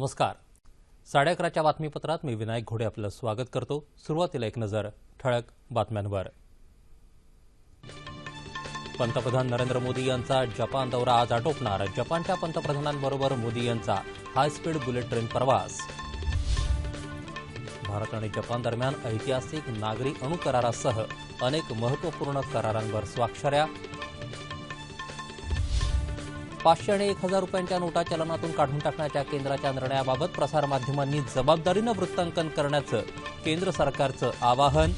नमस्कार. साडे अकराच्या बातमीपत्रात मी विनायक घोडे आपलं स्वागत करतो. सुरुवातीला एक नजर ठळक बातम्यांवर. पंतप्रधान नरेंद्र मोदी यांचा जपान दौरा आज आटोपणार. जपानच्या पंतप्रधानांबरोबर मोदी यांचा हायस्पीड बुलेट ट्रेन प्रवास. भारत आणि जपान दरम्यान ऐतिहासिक नागरी अणुकरारासह अनेक महत्त्वपूर्ण करारांवर स्वाक्षऱ्या पाचशे आणि एक हजार रुपयांच्या नोटा चलनातून काढून टाकण्याच्या केंद्राच्या निर्णयाबाबत प्रसारमाध्यमांनी जबाबदारीनं वृत्तांकन करण्याचं केंद्र सरकारचं आवाहन.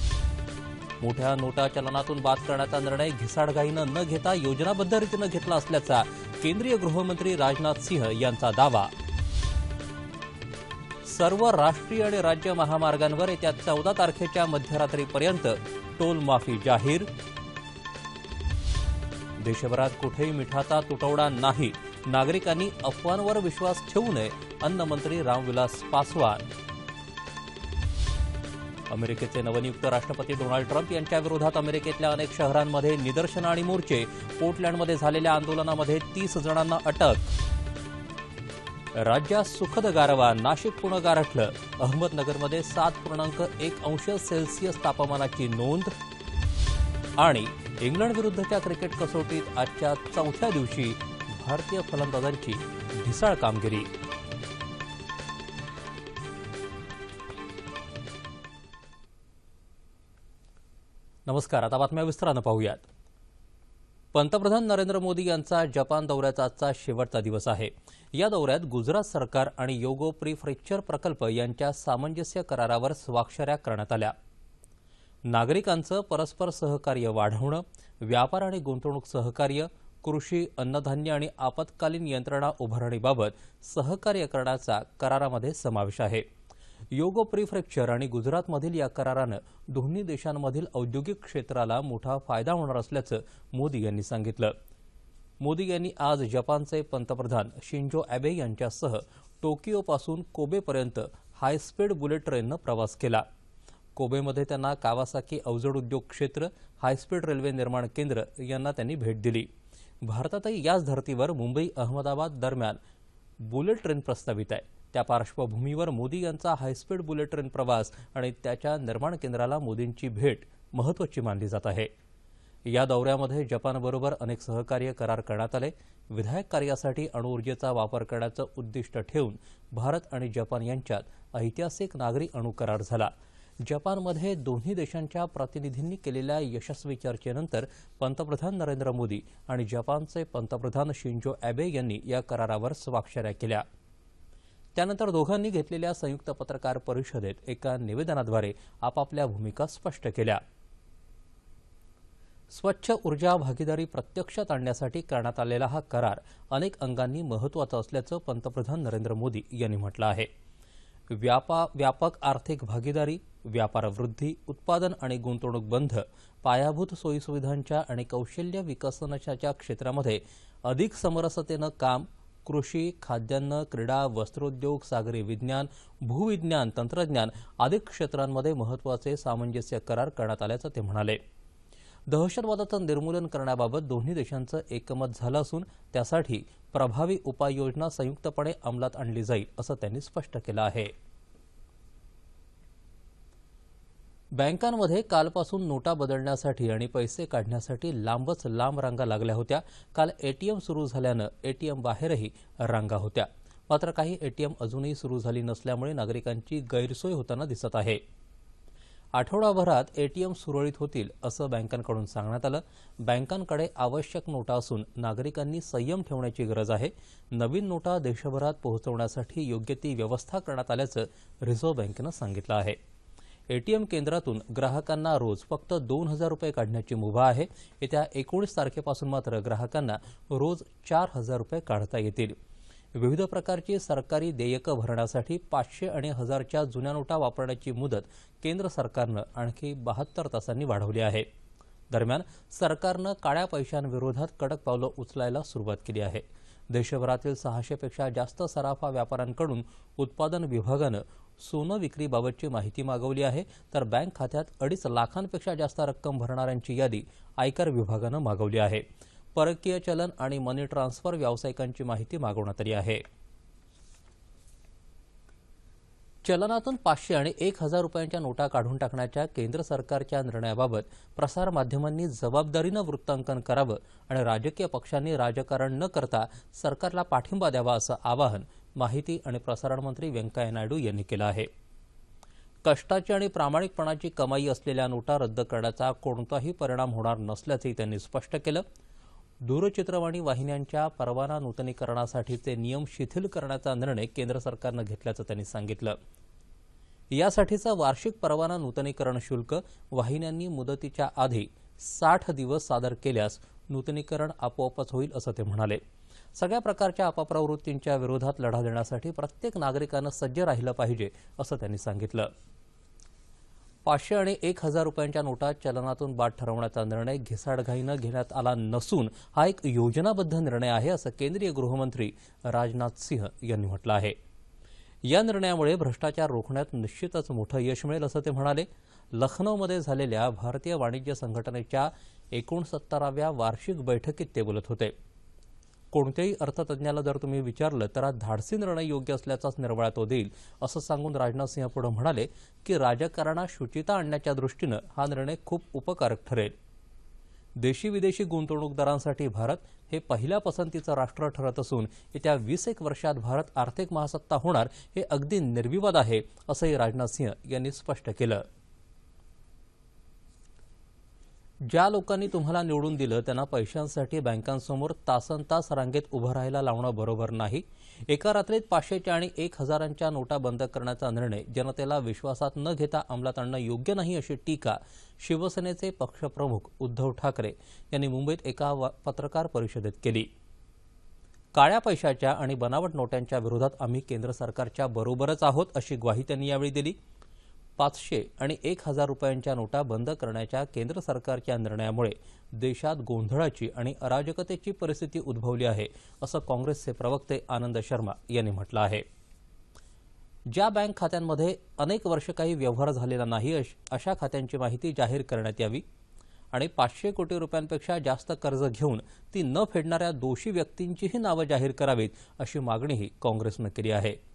मोठ्या नोटा चलनातून बाद करण्याचा निर्णय घिसाडघाईनं न घेता योजनाबद्ध रीतीनं घेतला असल्याचा केंद्रीय गृहमंत्री राजनाथ सिंह यांचा दावा. सर्व राष्ट्रीय आणि राज्य महामार्गांवर येत्या चौदा तारखेच्या मध्यरात्रीपर्यंत टोल माफी जाहीर. देशभरात कुठेही मिठाचा तुटवडा नाही. नागरिकांनी अफवांवर विश्वास ठेवू नये अन्नमंत्री रामविलास पासवान. अमेरिकेचे नवनियुक्त राष्ट्रपती डोनाल्ड ट्रम्प यांच्या विरोधात अमेरिकेतल्या अनेक शहरांमध्ये निदर्शनं आणि मोर्चे. पोर्टलँडमध्ये झालेल्या आंदोलनामध्ये तीस जणांना अटक. राज्यात सुखद गारवा नाशिक पुणे गारठलं. अहमदनगरमध्ये सात पूर्णांक एक अंश सेल्सिअस तापमानाची नोंद. आणि इंग्लंड विरुद्धच्या क्रिकेट कसोटीत आजच्या चौथ्या दिवशी भारतीय फलंदाजांची ढिसाळ कामगिरी. नमस्कार आता बातम्या विस्तारानं पाहूयात. पंतप्रधान नरेंद्र मोदी यांचा जपान दौऱ्याचा आजचा शेवटचा दिवस आहे. या दौऱ्यात गुजरात सरकार आणि योगो प्रीफ्रेक्चर प्रकल्प यांच्या सामंजस्य करारावर स्वाक्षऱ्या करण्यात आल्या. नागरिकांचं परस्पर सहकार्य वाढवणं व्यापार आणि गुंतवणूक सहकार्य कृषी अन्नधान्य आणि आपत्कालीन यंत्रणा उभारणीबाबत सहकार्य करण्याचा करारामध्ये समावेश आहे. योगो प्रिफ्रेक्चर आणि गुजरातमधील या करारानं दोन्ही देशांमधील औद्योगिक क्षेत्राला मोठा फायदा होणार असल्याचं मोदी यांनी सांगितलं. मोदी यांनी आज जपानचे पंतप्रधान शिंजो अॅबे यांच्यासह टोकियोपासून कोबेपर्यंत हायस्पीड बुलेट ट्रेननं प्रवास केला. कोबेमध्ये त्यांना कावासाकी अवजड उद्योग क्षेत्र हायस्पीड रेल्वे निर्माण केंद्र यांना त्यांनी भेट दिली. भारतातही याच धर्तीवर मुंबई अहमदाबाद दरम्यान बुलेट ट्रेन प्रस्तावित आहे. त्या पार्श्वभूमीवर मोदी यांचा हायस्पीड बुलेट ट्रेन प्रवास आणि त्याच्या निर्माण केंद्राला मोदींची भेट महत्वाची मानली जात आहे. या दौऱ्यामध्ये जपानबरोबर अनेक सहकार्य करार करण्यात आले. विधायक कार्यासाठी अणुऊर्जेचा वापर करण्याचं उद्दिष्ट ठेवून भारत आणि जपान यांच्यात ऐतिहासिक नागरी अणु करार झाला. जपानमध्ये दोन्ही देशांच्या प्रतिनिधींनी केलेल्या यशस्वी चर्चेनंतर पंतप्रधान नरेंद्र मोदी आणि जपानचे पंतप्रधान शिंजो अॅबे यांनी या करारावर स्वाक्षऱ्या केल्या. त्यानंतर दोघांनी घेतलेल्या संयुक्त पत्रकार परिषदेत एका निवेदनाद्वारे आपापल्या भूमिका स्पष्ट केल्या. स्वच्छ ऊर्जा भागीदारी प्रत्यक्षात आणण्यासाठी करण्यात आलेला हा करार अनेक अंगांनी महत्त्वाचा असल्याचं पंतप्रधान नरेंद्र मोदी यांनी म्हटलं आहे. व्यापा व्यापक आर्थिक भागीदारी व्यापार वृद्धी उत्पादन आणि गुंतवणूक बंध पायाभूत सोयीसुविधांच्या आणि कौशल्य विकसनाच्या क्षेत्रामध्ये अधिक समरसतेनं काम कृषी खाद्यान्न क्रीडा वस्त्रोद्योग सागरी विज्ञान भूविज्ञान तंत्रज्ञान आदी क्षेत्रांमध्ये महत्त्वाचे सामंजस्य करार करण्यात आल्याचं ते म्हणाले. दहशतवादाचं निर्मूलन करण्याबाबत दोन्ही देशांचं एकमत झालं असून त्यासाठी प्रभावी उपाययोजना संयुक्तपणे अंमलात आणली जाईल असं त्यांनी स्पष्ट केलं आहे. बँकांमध्ये कालपासून नोटा बदलण्यासाठी आणि पैसे काढण्यासाठी लांबच लांब रांगा लागल्या होत्या. काल एटीएम सुरू झाल्यानं एटीएम बाहेरही रांगा होत्या. मात्र काही एटीएम अजूनही सुरू झाली नसल्यामुळे नागरिकांची गैरसोय होताना दिसत आहे. आठवडाभरात एटीएम सुरळीत होतील असं बँकांकडून सांगण्यात आलं. बँकांकडे आवश्यक नोटा असून नागरिकांनी संयम ठेवण्याची गरज आहे. नवीन नोटा देशभरात पोहोचवण्यासाठी योग्य ती व्यवस्था करण्यात आल्याचं रिझर्व्ह बँकेनं सांगितलं आहे. एटीएम केंद्रातून ग्राहकांना रोज फक्त दोन हजार रुपये काढण्याची मुभा आहे. येत्या एकोणीस तारखेपासून मात्र ग्राहकांना रोज चार हजार रुपये काढता येतील. विविध प्रकारची सरकारी देयकं भरण्यासाठी पाचशे आणि हजारच्या जुन्या नोटा वापरण्याची मुदत केंद्र सरकारनं आणखी बहात्तर तासांनी वाढवली आहे. दरम्यान सरकारनं काळ्या पैशांविरोधात कडक पावलं उचलायला सुरुवात केली आहे. देशभरातील सहाशेपेक्षा जास्त सराफा व्यापाऱ्यांकडून उत्पादन विभागानं सोनं विक्रीबाबतची माहिती मागवली आहे. तर बँक खात्यात अडीच लाखांपेक्षा जास्त रक्कम भरणाऱ्यांची यादी आयकर विभागानं मागवली आहे. परकीय चलन आणि मनी ट्रान्सफर व्यावसायिकांची माहिती मागवण्यात आली आहे. चलनातून पाचशे आणि एक हजार रुपयांच्या नोटा काढून टाकण्याच्या केंद्र सरकारच्या निर्णयाबाबत प्रसारमाध्यमांनी जबाबदारीनं वृत्तांकन करावं आणि राजकीय पक्षांनी राजकारण न करता सरकारला पाठिंबा द्यावा असं आवाहन माहिती आणि प्रसारण मंत्री व्यंकय्या नायडू यांनी केलं आहे. कष्टाची आणि प्रामाणिकपणाची कमाई असलेल्या नोटा रद्द करण्याचा कोणताही परिणाम होणार नसल्याचंही त्यांनी स्पष्ट केलं. दूरचित्रवाणी वाहिन्यांच्या परवाना नूतनीकरणासाठीचे नियम शिथिल करण्याचा निर्णय केंद्र सरकारनं घेतल्याचं त्यांनी सांगितलं. यासाठीचं वार्षिक परवाना नूतनीकरण शुल्क वाहिन्यांनी मुदतीच्या आधी साठ दिवस सादर केल्यास नूतनीकरण आपोआपच होईल असं ते म्हणाले. सगळ्या प्रकारच्या अपप्रवृत्तींच्या विरोधात लढा देण्यासाठी प्रत्येक नागरिकानं सज्ज राहिलं पाहिजे असं त्यांनी सांगितलं. पाचशे आणि एक हजार रुपयांच्या नोटा चलनातून बाद ठरवण्याचा निर्णय घिसाडघाईनं घेण्यात आला नसून हा एक योजनाबद्ध निर्णय आहे असं केंद्रीय गृहमंत्री राजनाथ सिंह यांनी म्हटलं आहे. या निर्णयामुळे भ्रष्टाचार रोखण्यात निश्चितच मोठं यश मिळेल असं ते म्हणाले. लखनौमध्ये झालेल्या भारतीय वाणिज्य संघटनेच्या एकोणसत्तराव्या वार्षिक बैठकीत ते बोलत होते. कोणत्याही अर्थतज्ञाला जर तुम्ही विचारलं तर हा धाडसी निर्णय योग्य असल्याचाच निर्वाळा तो देईल असं सांगून राजनाथ सिंह पुढे म्हणाले की राजकारणात शुचिता आणण्याच्या दृष्टीनं हा निर्णय खूप उपकारक ठरेल. देशी विदेशी गुंतवणूकदारांसाठी भारत हे पहिल्या पसंतीचं राष्ट्र ठरत असून येत्या वीस एक वर्षात भारत आर्थिक महासत्ता होणार हे अगदी निर्विवाद आहे असंही राजनाथ सिंह यांनी स्पष्ट केलं. ज्या लोकांनी तुम्हाला निवडून दिलं त्यांना पैशांसाठी बँकांसमोर तासन तास रांगेत उभं राहायला लावणं बरोबर नाही. एका रात्रीत पाचशेच्या आणि एक हजारांच्या नोटा बंद करण्याचा निर्णय जनतेला विश्वासात न घेता अंमलात आणणं योग्य नाही अशी टीका शिवसेनेचे पक्षप्रमुख उद्धव ठाकरे यांनी मुंबईत एका पत्रकार परिषदेत केली. काळ्या पैशाच्या आणि बनावट नोटांच्या विरोधात आम्ही केंद्र सरकारच्या बरोबरच आहोत अशी ग्वाही त्यांनी यावेळी दिली. पाचशे आणि एक हजार रुपयांच्या नोटा बंद करण्याच्या केंद्र सरकारच्या निर्णयामुळे देशात गोंधळाची आणि अराजकतेची परिस्थिती उद्भवली आहे असं काँग्रेसचे प्रवक्ते आनंद शर्मा यांनी म्हटलं आहे. ज्या बँक खात्यांमध्ये अनेक वर्ष काही व्यवहार झालेला नाही अश- अशा खात्यांची माहिती जाहीर करण्यात यावी आणि पाचशे कोटी रुपयांपेक्षा जास्त कर्ज घेऊन ती न फेडणाऱ्या दोषी व्यक्तींचीही नावं जाहीर करावीत अशी मागणीही काँग्रेसनं केली आहे.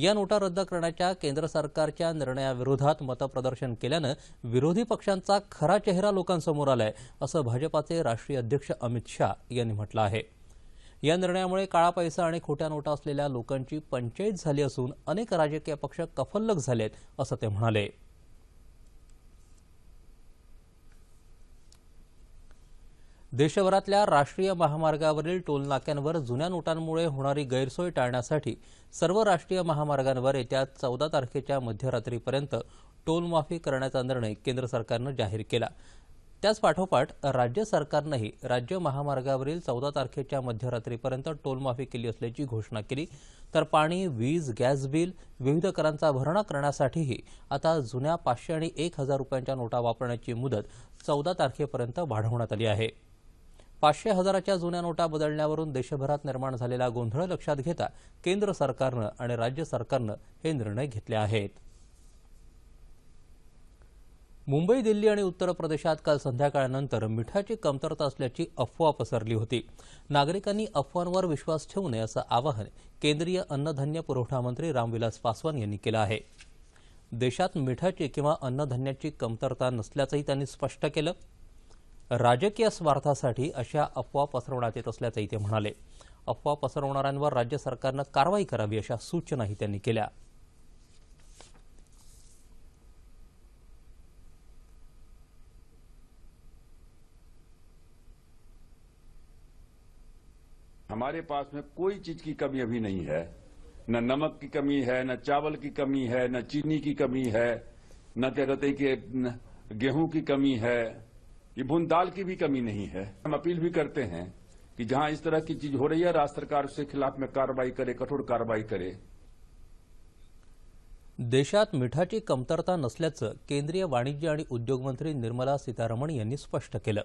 या नोटा रद्द करण्याच्या केंद्र सरकारच्या निर्णयाविरोधात मतप्रदर्शन केल्यानं विरोधी पक्षांचा खरा चेहरा लोकांसमोर आलाय असं भाजपाचे राष्ट्रीय अध्यक्ष अमित शाह यांनी म्हटलं आहे. या निर्णयामुळे काळा पैसा आणि खोट्या नोटा असलेल्या लोकांची पंचायत झाली असून अनेक राजकीय पक्ष कफल्लक झालेत असं ते म्हणाले. देशभरातल्या राष्ट्रीय महामार्गावरील टोलनाक्यांवर जुन्या नोटांमुळे होणारी गैरसोय टाळण्यासाठी सर्व राष्ट्रीय महामार्गांवर येत्या चौदा तारखेच्या मध्यरात्रीपर्यंत टोलमाफी करण्याचा निर्णय केंद्र सरकारनं जाहीर केला. त्याच पाठोपाठ राज्य सरकारनंही राज्य महामार्गावरील चौदा तारखेच्या मध्यरात्रीपर्यंत टोलमाफी केली असल्याची घोषणा केली. तर पाणी वीज गॅस बिल विविध करांचा भरणा करण्यासाठीही आता जुन्या पाचशे आणि एक हजार रुपयांच्या नोटा वापरण्याची मुदत चौदा तारखेपर्यंत वाढवण्यात आली आहे. पाचशे हजाराच्या जुन्या नोटा बदलण्यावरून देशभरात निर्माण झालेला गोंधळ लक्षात घेता केंद्र सरकारनं आणि राज्य सरकारनं हे निर्णय घेतले आहेत. मुंबई दिल्ली आणि उत्तर प्रदेशात काल संध्याकाळनंतर मिठाची कमतरता असल्याची अफवा पसरली होती. नागरिकांनी अफवांवर विश्वास ठेवू नये असं आवाहन केंद्रीय अन्नधान्य पुरवठा मंत्री रामविलास पासवान यांनी केलं आहे. देशात मिठाची किंवा अन्नधान्याची कमतरता नसल्याचंही त्यांनी स्पष्ट केलं. राजकीय स्वार्थासाठी अशा अफवा पसरवण्यात अफवा पसरवणाऱ्यांवर राज्य सरकारनं कारवाई करावी अशा त्यांनी केल्या. हमारे पास में कोई चीज़ की कमी अभी नहीं है। न नमक की कमी है, न चावल की कमी है, न चीनी की कमी है, न कहते हैं कि गेहूँ की कमी है। ये भुन दाल की भी कमी नहीं है। हम अपील भी करते हैं कि जहां इस तरह की चीज हो रही है राज्य सरकार उसके खिलाफ में कार्रवाई करे कठोर कार्रवाई करे। देशात मिठाची कमतरता नसल्याचं केंद्रीय वाणिज्य आणि उद्योग मंत्री निर्मला सीतारमण यांनी स्पष्ट केलं.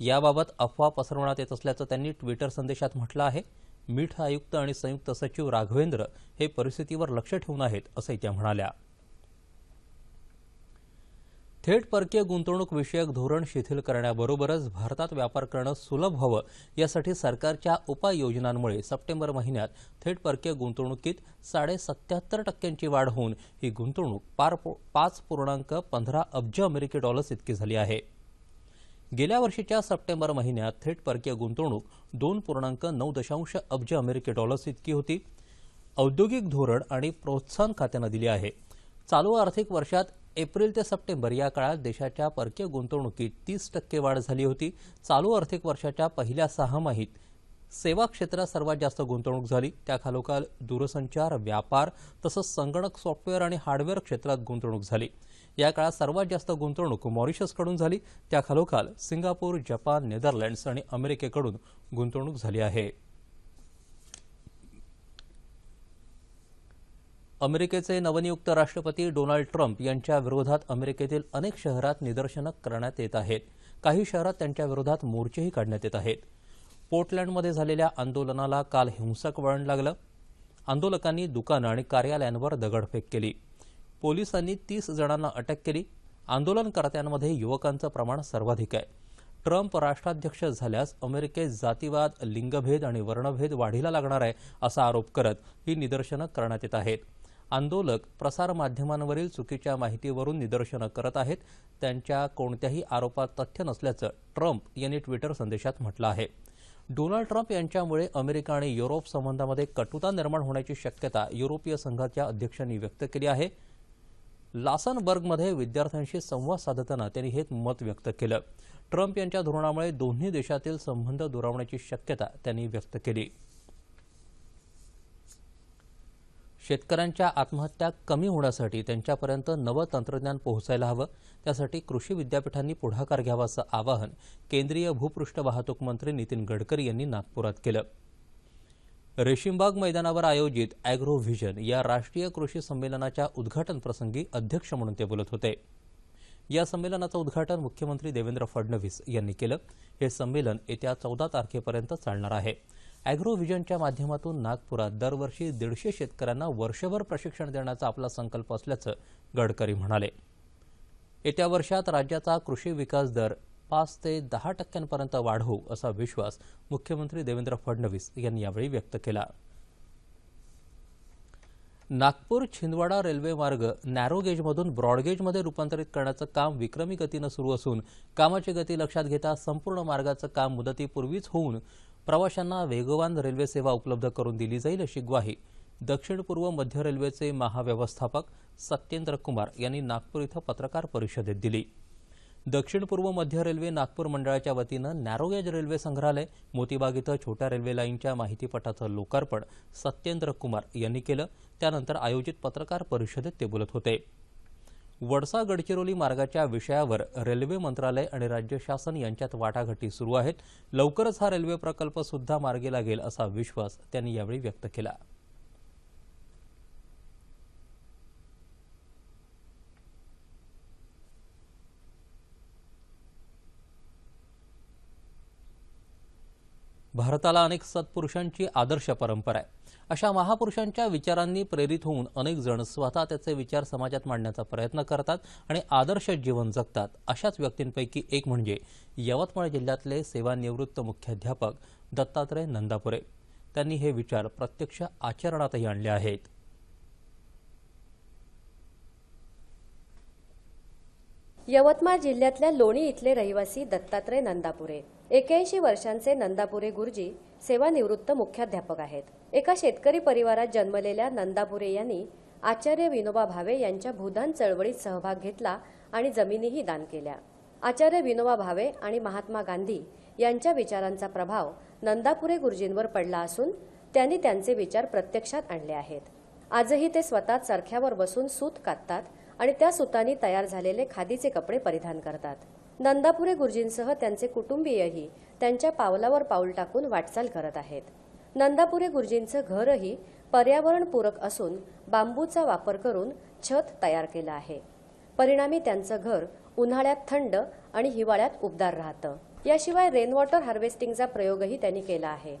याबाबत अफवा पसरवण्यात येत असल्याचं त्यांनी ट्विटर संदेशात म्हटलं आहे. मीठ आयुक्त आणि संयुक्त सचिव राघवेंद्र हे परिस्थितीवर लक्ष ठेवून आहेत असंही त्या म्हणाल्या. थेट परकीय गुंतवणूक विषयक धोरण शिथिल करण्याबरोबरच भारतात व्यापार करणं सुलभ व्हावं यासाठी सरकारच्या उपाययोजनांमुळे सप्टेंबर महिन्यात थेट परकीय गुंतवणुकीत साडे सत्याहत्तर टक्क्यांची वाढ होऊन ही गुंतवणूक पार पाच पूर्णांक पंधरा अब्ज अमेरिकी डॉलर्स इतकी झाली आहे. गेल्या वर्षीच्या सप्टेंबर महिन्यात थेट परकीय गुंतवणूक दोन पूर्णांक नऊ दशांश अब्ज अमेरिकी डॉलर्स इतकी होती. औद्योगिक धोरण आणि प्रोत्साहन खात्यानं दिली आहे. चालू आर्थिक वर्षात एप्रिल ते सप्टेंबर या काळात देशाच्या परकीय गुंतवणुकीत तीस टक्के वाढ झाली होती. चालू आर्थिक वर्षाच्या पहिल्या सहामाहीत सेवा क्षेत्रात सर्वात जास्त गुंतवणूक झाली. त्याखालोखाल दूरसंचार व्यापार तसंच संगणक सॉफ्टवेअर आणि हार्डवेअर क्षेत्रात गुंतवणूक झाली. या काळात सर्वात जास्त गुंतवणूक मॉरिशसकडून झाली. त्याखालोखाल सिंगापूर जपान नेदरलँड्स आणि अमेरिकेकडून गुंतवणूक झाली आहे. अमेरिकेचे नवनियुक्त राष्ट्रपती डोनाल्ड ट्रम्प यांच्या विरोधात अमेरिकेतील अनेक शहरात निदर्शनं करण्यात येत आहेत. काही शहरात त्यांच्या विरोधात मोर्चेही काढण्यात येत आहेत. पोर्टलँडमध्ये झालेल्या आंदोलनाला काल हिंसक वळण लागलं. आंदोलकांनी दुकानं आणि कार्यालयांवर दगडफेक केली. पोलिसांनी तीस जणांना अटक केली. आंदोलनकर्त्यांमध्ये युवकांचं प्रमाण सर्वाधिक आहे. ट्रम्प राष्ट्राध्यक्ष झाल्यास अमेरिकेत जातीवाद लिंगभेद आणि वर्णभेद वाढीला लागणार आहे असा आरोप करत ही निदर्शनं करण्यात येत आहेत. आंदोलक प्रसारमाध्यमांवरील चुकीच्या माहितीवरून निदर्शनं करत आहेत. त्यांच्या कोणत्याही आरोपात तथ्य नसल्याचं ट्रम्प यांनी ट्विटर संदेशात म्हटलं आहे. डोनाल्ड ट्रम्प यांच्यामुळे अमेरिका आणि युरोप संबंधामध्ये कटुता निर्माण होण्याची शक्यता युरोपीय संघाच्या अध्यक्षांनी व्यक्त केली आहे. लासनबर्गमध्ये विद्यार्थ्यांशी संवाद साधताना त्यांनी हे मत व्यक्त केलं. ट्रम्प यांच्या धोरणामुळे दोन्ही देशातील संबंध दुरावण्याची शक्यता त्यांनी व्यक्त केली. शेतकऱ्यांच्या आत्महत्या कमी होण्यासाठी त्यांच्यापर्यंत नवं तंत्रज्ञान पोहोचायला हवं. त्यासाठी कृषी विद्यापीठांनी पुढाकार घ्यावा असं आवाहन केंद्रीय भूपृष्ठ वाहतूक मंत्री नितीन गडकरी यांनी नागपुरात केलं. रेशीमबाग मैदानावर आयोजित अॅग्रो व्हिजन या राष्ट्रीय कृषी संमेलनाच्या उद्घाटनप्रसंगी अध्यक्ष म्हणून ते बोलत होते. या संमेलनाचं उद्घाटन मुख्यमंत्री देवेंद्र फडणवीस यांनी केलं. हे संमेलन येत्या चौदा तारखेपर्यंत चालणार आहे. अॅग्रोव्हिजनच्या माध्यमातून नागपुरात दरवर्षी दीडशे शेतकऱ्यांना वर्षभर प्रशिक्षण देण्याचा आपला संकल्प असल्याचं गडकरी म्हणाले. येत्या वर्षात राज्याचा कृषी विकास दर पाच ते दहा टक्क्यांपर्यंत वाढवू असा विश्वास मुख्यमंत्री देवेंद्र फडणवीस यांनी यावेळी व्यक्त केला. नागपूर छिंदवाडा रेल्वे मार्ग नॅरो गेजमधून ब्रॉडगेजमध्ये रूपांतरित करण्याचं काम विक्रमी गतीनं सुरू असून कामाची गती लक्षात घेता संपूर्ण मार्गाचं काम मुदतीपूर्वीच होऊन प्रवाशांना वेगवान रेल्वे सेवा उपलब्ध करून दिली जाईल अशी ग्वाही दक्षिण पूर्व मध्य रेल्वेचे महाव्यवस्थापक सत्येंद्र कुमार यांनी नागपूर इथं पत्रकार परिषदेत दिली. दक्षिण पूर्व मध्य रेल्वे नागपूर मंडळाच्या वतीनं नॅरोगेज रेल्वे संग्रहालय मोतीबाग इथं छोट्या रेल्वे लाईनच्या माहितीपटाचं लोकार्पण सत्येंद्र कुमार यांनी केलं. त्यानंतर आयोजित पत्रकार परिषदेत ते बोलत होते. वडसा गडचिरोली मार्गाच्या विषयावर रेल्वे मंत्रालय आणि राज्य शासन यांच्यात वाटाघाटी सुरू आहेत. लवकरच हा रेल्वे प्रकल्प सुद्धा मार्गी लागेल असा विश्वास त्यांनी यावेळी व्यक्त केला. भारताला अनेक सत्पुरुषांची आदर्श परंपरा आहे. अशा महापुरुषांच्या विचारांनी प्रेरित होऊन अनेक जण स्वतः त्याचे विचार समाजात मांडण्याचा प्रयत्न करतात आणि आदर्श जीवन जगतात. अशाच व्यक्तींपैकी एक म्हणजे यवतमाळ जिल्ह्यातले सेवानिवृत्त मुख्याध्यापक दत्तात्रय नंदापुरे. त्यांनी हे विचार प्रत्यक्ष आचरणातही आणले आहेत. यवतमाळ जिल्ह्यातल्या लोणी इथले रहिवासी दत्तात्रय नंदापुरे. एक्याऐंशी वर्षांचे नंदापुरे गुरुजी सेवानिवृत्त मुख्याध्यापक आहेत. एका शेतकरी परिवारात जन्मलेल्या नंदापुरे यांनी आचार्य विनोबा भावे यांच्या भूदान चळवळीत सहभाग घेतला आणि जमिनीही दान केल्या. आचार्य विनोबा भावे आणि महात्मा गांधी यांच्या विचारांचा प्रभाव नंदापुरे गुरुजींवर पडला असून त्यांनी त्यांचे विचार प्रत्यक्षात आणले आहेत. आजही ते स्वतः चरख्यावर बसून सूत काततात आणि त्या सुतांनी तयार झालेले खादीचे कपडे परिधान करतात. नंदापुरे गुरुजींसह त्यांचे कुटुंबीयही त्यांच्या पावलावर पाऊल टाकून वाटचाल करत आहेत. नंदापुरे गुरुजींचं घरही पर्यावरणपूरक असून बांबूचा वापर करून छत तयार केलं आहे. परिणामी त्यांचं घर उन्हाळ्यात थंड आणि हिवाळ्यात उबदार राहतं. याशिवाय रेनवॉटर हार्वेस्टिंगचा प्रयोगही त्यांनी केला आहे.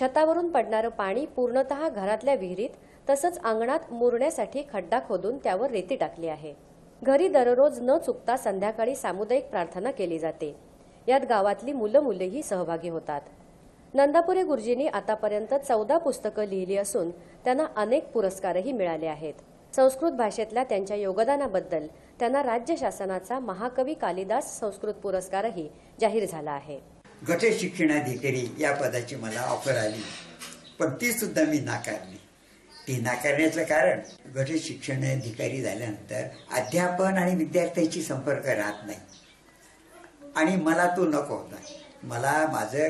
छतावरून पडणारं पाणी पूर्णतः घरातल्या विहिरीत तसंच अंगणात मुरण्यासाठी खड्डा खोदून त्यावर रेती टाकली आहे. घरी दररोज न चुकता संध्याकाळी सामुदायिक प्रार्थना केली जाते. यात गावातली मुलं मुलेही सहभागी होतात. नंदापुरे गुरुजींनी आतापर्यंत चौदा पुस्तकं लिहिली असून त्यांना अनेक पुरस्कारही मिळाले आहेत. संस्कृत भाषेतल्या त्यांच्या योगदानाबद्दल त्यांना राज्य शासनाचा महाकवी कालिदास संस्कृत पुरस्कारही जाहीर झाला आहे. गट शिक्षणाधिकारी या पदाची मला ऑफर आली. पण ती सुद्धा मी नाकारली. ती नाकारण्याचं कारण गट शिक्षणाधिकारी झाल्यानंतर अध्यापन आणि विद्यार्थ्यांशी संपर्क राहत नाही. आणि मला तो नको होता. मला माझं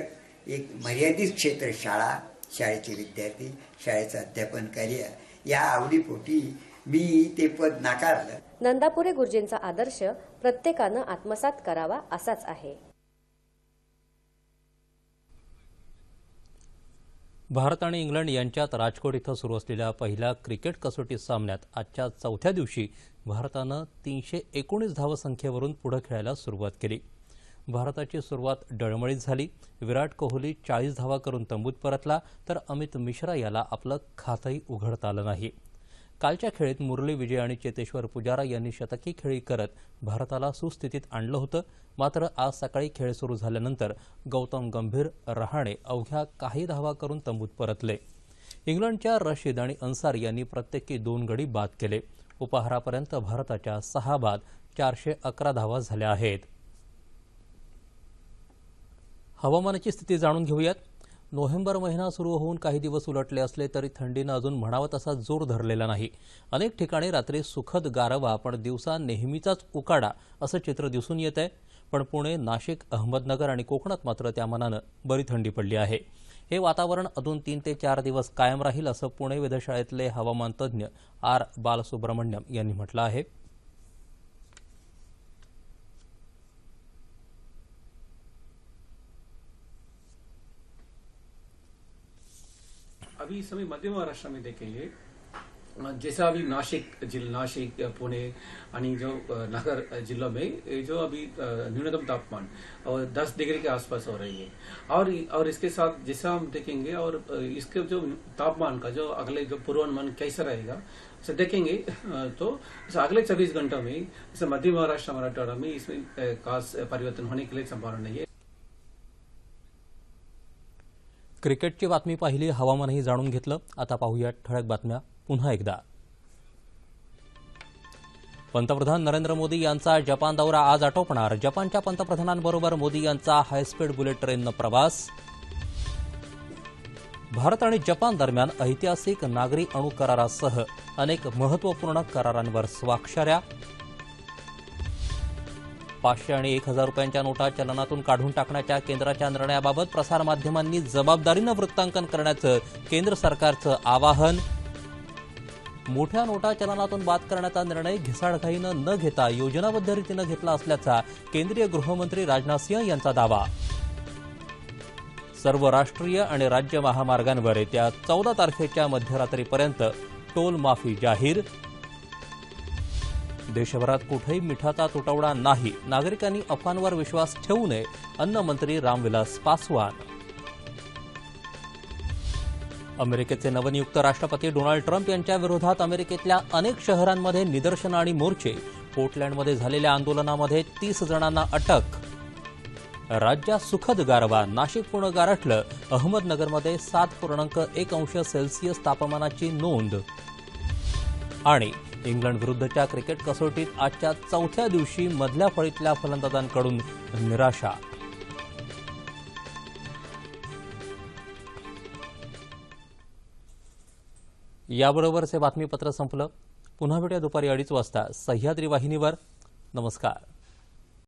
एक मर्यादित क्षेत्र शाळा शाळेचे विद्यार्थी शाळेचं अध्यापन कार्य या आवडीपोटी मी ते पद नाकारलं. नंदापुरे गुरुजींचा आदर्श प्रत्येकानं आत्मसात करावा असाच आहे. भारत आणि इंग्लंड यांच्यात राजकोट इथं सुरू असलेल्या पहिल्या क्रिकेट कसोटी सामन्यात आजच्या चौथ्या दिवशी भारतानं तीनशे एकोणीस धावसंख्येवरून पुढे खेळायला सुरुवात केली. भारताची सुरुवात डळमळीत झाली. विराट कोहली चाळीस धावा करून तंबूत परतला तर अमित मिश्रा याला आपलं खातंही उघडता आलं नाही. कालच्या खेळीत मुरली विजय आणि चेतेश्वर पुजारा यांनी शतकी खेळी करत भारताला सुस्थितीत आणलं होतं. मात्र आज सकाळी खेळ सुरू झाल्यानंतर गौतम गंभीर रहाणे अवघ्या काही धावा करून तंबूत परतले. इंग्लंडच्या रशीद आणि अन्सार यांनी प्रत्येकी दोन गडी बाद केले. उपहारापर्यंत भारताच्या सहा बाद चारशे अकरा धावा झाल्या आहेत. हवामानाची स्थिती जाणून घेऊयात. नोव्हेंबर महिना सुरू होऊन काही दिवस उलटले असले तरी थंडीनं अजून म्हणावं तसा जोर धरलेला नाही. अनेक ठिकाणी रात्री सुखद गारवा पण दिवसा नेहमीचाच उकाडा असं चित्र दिसून येत आहे. पण पुणे नाशिक अहमदनगर आणि कोकणात मात्र त्या मनानं बरी थंडी पडली आहे. हे वातावरण अजून तीन ते चार दिवस कायम राहील असं पुणे वेधशाळेतले हवामान तज्ज्ञ आर बालसुब्रह्मण्यम यांनी म्हटलं आहे. अभी समय मध्य महाराष्ट्र में देखेंगे, जैसा अभी नासिक जिला नासिक पुणे आणि जो नगर जिलों में जो अभी न्यूनतम तापमान और 10 डिग्री के आसपास हो रही है। और और इसके साथ जैसा हम देखेंगे और इसके जो तापमान का जो अगले जो पूर्वानुमान कैसा रहेगा, इसे देखेंगे तो अगले 24 घंटों में मध्य महाराष्ट्र मराठवाड़ा में इसमें खास परिवर्तन होने के लिए संभावना नहीं है। क्रिकेटची बातमी पाहिली हवामानही जाणून घेतलं. आता पाहूया ठळक बातम्या पुन्हा एकदा. पंतप्रधान नरेंद्र मोदी यांचा जपान दौरा आज आटोपणार. जपानच्या पंतप्रधानांबरोबर मोदी यांचा हायस्पीड बुलेट ट्रेननं प्रवास. भारत आणि जपान दरम्यान ऐतिहासिक नागरी अणू करारासह अनेक महत्त्वपूर्ण करारांवर स्वाक्षऱ्या. पाचशे आणि एक हजार रुपयांच्या नोटा चलनातून काढून टाकण्याच्या केंद्राच्या निर्णयाबाबत प्रसारमाध्यमांनी जबाबदारीनं वृत्तांकन करण्याचं केंद्र सरकारचं आवाहन. मोठ्या नोटा चलनातून बाद करण्याचा निर्णय घिसाडघाईनं न घेता योजनाबद्ध रीतीनं घेतला असल्याचा केंद्रीय गृहमंत्री राजनाथ सिंह यांचा दावा. सर्व राष्ट्रीय आणि राज्य महामार्गांवर येत्या चौदा तारखेच्या मध्यरात्रीपर्यंत टोल माफी जाहीर. देशभरात कुठेही मिठाचा तुटवडा नाही. नागरिकांनी अफवांवर विश्वास ठेवू नये अन्नमंत्री रामविलास पासवान. अमेरिकेचे नवनियुक्त राष्ट्रपती डोनाल्ड ट्रम्प यांच्या विरोधात अमेरिकेतल्या अनेक शहरांमध्ये निदर्शनं आणि मोर्चे. पोर्टलँडमध्ये झालेल्या आंदोलनामध्ये तीस जणांना अटक. राज्यात सुखद गारवा नाशिक पूर्ण गारठलं अहमदनगरमध्ये सात पूर्णांक एक अंश सेल्सिअस तापमानाची नोंद. आणि इंग्लंड विरुद्धच्या क्रिकेट कसोटीत आजच्या चौथ्या दिवशी मधल्या फळीतल्या फलंदाजांकडून निराशा. याबरोबरच हे बातमीपत्र संपलं. पुन्हा भेटूया दुपारी अडीच वाजता सह्याद्री वाहिनीवर. नमस्कार.